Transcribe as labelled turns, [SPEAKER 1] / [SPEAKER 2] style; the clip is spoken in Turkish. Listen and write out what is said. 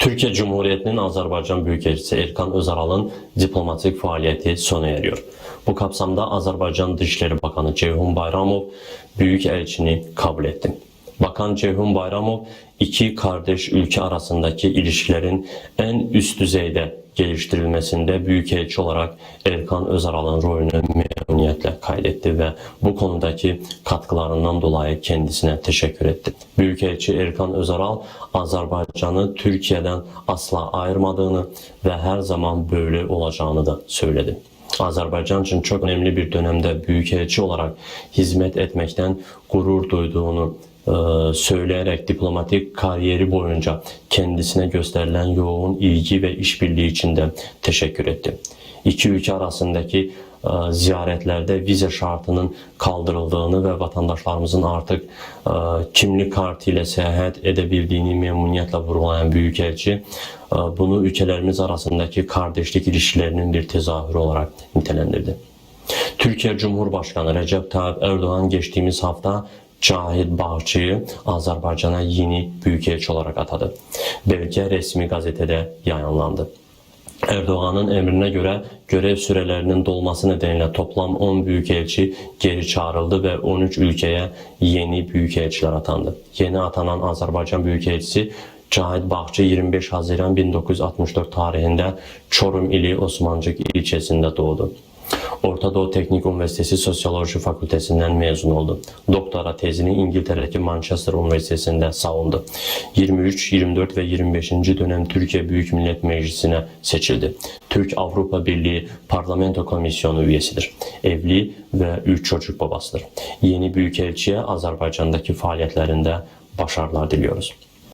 [SPEAKER 1] Türkiye Cumhuriyeti'nin Azerbaycan Büyükelçisi Erkan Özaral'ın diplomatik faaliyeti sona eriyor. Bu kapsamda Azerbaycan Dışişleri Bakanı Ceyhun Bayramov Büyükelçini kabul etti. Bakan Ceyhun Bayramov iki kardeş ülke arasındaki ilişkilerin en üst düzeyde geliştirilmesinde büyükelçi olarak Erkan Özaral'ın rolünü memnuniyetle kaydetti ve bu konudaki katkılarından dolayı kendisine teşekkür etti. Büyükelçi Erkan Özaral Azerbaycan'ı Türkiye'den asla ayırmadığını ve her zaman böyle olacağını da söyledi. Azerbaycan için çok önemli bir dönemde büyükelçi olarak hizmet etmekten gurur duyduğunu e, söyleyerek diplomatik kariyeri boyunca kendisine gösterilen yoğun ilgi ve işbirliği için de teşekkür etti. İki ülke arasındaki ziyaretlerde vize şartının kaldırıldığını ve vatandaşlarımızın artık e, kimlik kartı ile seyahat edebildiğini memnuniyetle vurgulayan Büyükelçi e, bunu ülkelerimiz arasındaki kardeşlik ilişkilerinin bir tezahürü olarak nitelendirdi. Türkiye Cumhurbaşkanı Recep Tayyip Erdoğan geçtiğimiz hafta Cahit Bağçı'yı Azerbaycan'a yeni büyükelçi olarak atadı. Belge resmi gazetede yayınlandı. Erdoğan'ın emrine göre görev sürelerinin dolması nedeniyle toplam 10 büyükelçi geri çağrıldı ve 13 ülkeye yeni büyükelçiler atandı. Yeni atanan Azerbaycan büyükelçisi Cahit Bağçı 25 Haziran 1964 tarihinde Çorum ili Osmancık ilçesinde doğdu. Orta Doğu Teknik Üniversitesi Sosyoloji Fakültesinden mezun oldu. Doktora tezini İngiltere'deki Manchester Üniversitesi'nde savundu. 23, 24 ve 25. dönem Türkiye Büyük Millet Meclisi'ne seçildi. Türk Avrupa Birliği Parlamento Komisyonu üyesidir. Evli ve 3 çocuk babasıdır. Yeni Büyükelçiye Azerbaycan'daki faaliyetlerinde başarılar diliyoruz.